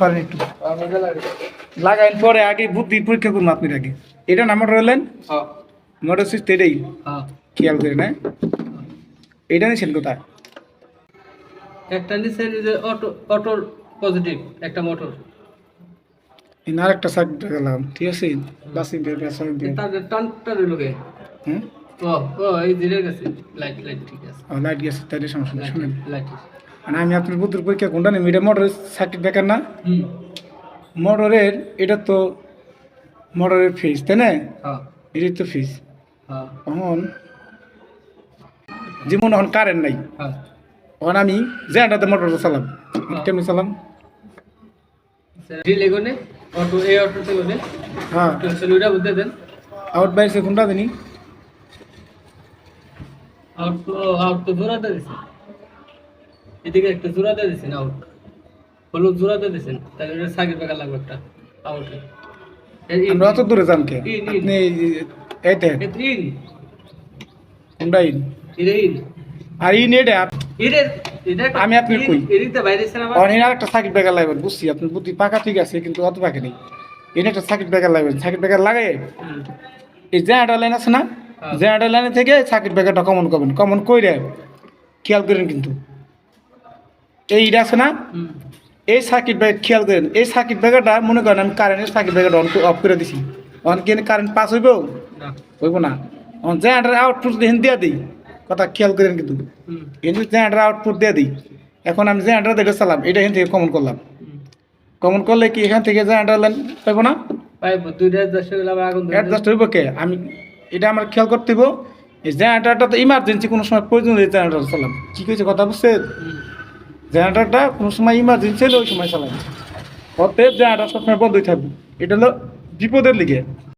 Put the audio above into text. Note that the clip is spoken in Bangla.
পারেন একটু। লাগাইন পরে আগে বুদ্ধি পরীক্ষা করুন আপনি আগে। এটা না মোটর হলেন মোটর সুইচ এটাই। খেয়াল করে না এটা নিয়েছেন কোথায়? একটা নিচে যে অটো অটোর পজিটিভ একটা মোটর আর একটা গেলাম ঠিক আছে? বাসিং দিয়ে বাসিং দিয়ে তার টানটা রইল গে। হুম? ও ও এই দিলের কাছে লাইট লাইট ঠিক আছে। লাইট গেছে তাই সমস্যা শুনেন। লাইট আর আমি আপনার বুদ্ধুর পরীক্ষা কোনটা নেই এটা মোটরের সার্কিট ব্রেকার না? হুম। মোটরের এটা তো মোটরের ফিস তাই না? হ্যাঁ। এটাই তো হ্যাঁ। তখন যেমন এখন কারেন্ট নাই। হ্যাঁ। তখন আমি জেনারেটাতে মোটরটা চালাম কেমনি চালাম? হ্যাঁ। আউট বাইরে কোনটা দিনি? আউট তো আউট তো জোড়াতে দিছেন এদিকে একটা জোড়াতে দিছেন আউট হলুদ জোড়াতে দিছেন তাহলে এটা সাইকেল বেকার লাগবে একটা আউটে আমরা অত দূরে যান কে? ইন, ইন। আপনি এইতে ইন কোনটা ইন। এটা ইন। আর ইন এটা আমি আপনার কই? এদিকটা বাইরে অনেক একটা সার্কিট ব্রেকার লাগবে বুঝছি আপনার বুদ্ধি পাকা ঠিক আছে কিন্তু অত পাকা নেই। এনে একটা সার্কিট ব্রেকার লাগবে সার্কিট ব্রেকার লাগাই হুম, এই জেনারেটার লাইন আছে না? হ্যাঁ। জেনারেটার লাইনে থেকে সার্কিট ব্রেকারটা কমন করবেন। কমন কইরে খেয়াল করেন কিন্তু। এইটা আছে না? এই সার্কিট ব্রেকার খেয়াল করেন এই সার্কিট ব্রেকারটা মনে করেন আমি কারেন্টের সার্কিট ব্রেকারটা অন অফ করে দিছি। অন কি কারেন্ট পাস হইব? হইব না। অন জেনারেটার আউটপুট হেন দিয়া দিই কথা খেয়াল করেন কিন্তু। কিন্তু জেনারেটার আউটপুট দিয়ে দিই এখন আমি জেনারেটার দেখে চালাম এটা এখান থেকে কমন করলাম। কমন করলে কি এখান থেকে জেনারেটার লাইন পাইব না? অ্যাডজাস্ট হইব কে? আমি এটা আমার খেয়াল করতে হইব। এই জেনারেটারটা তো ইমার্জেন্সি কোনো সময় প্রয়োজন হলে জেনারেটার চালাম। কি কইছে কথা বুঝছেন? হুম, জেনারেটারটা কোনো সময় ইমার্জেন্সি হলে ওই সময় চালাই অতএব জেনারেটার সবসময় বন্ধই থাকবে। এটা হলো বিপদের লিগে।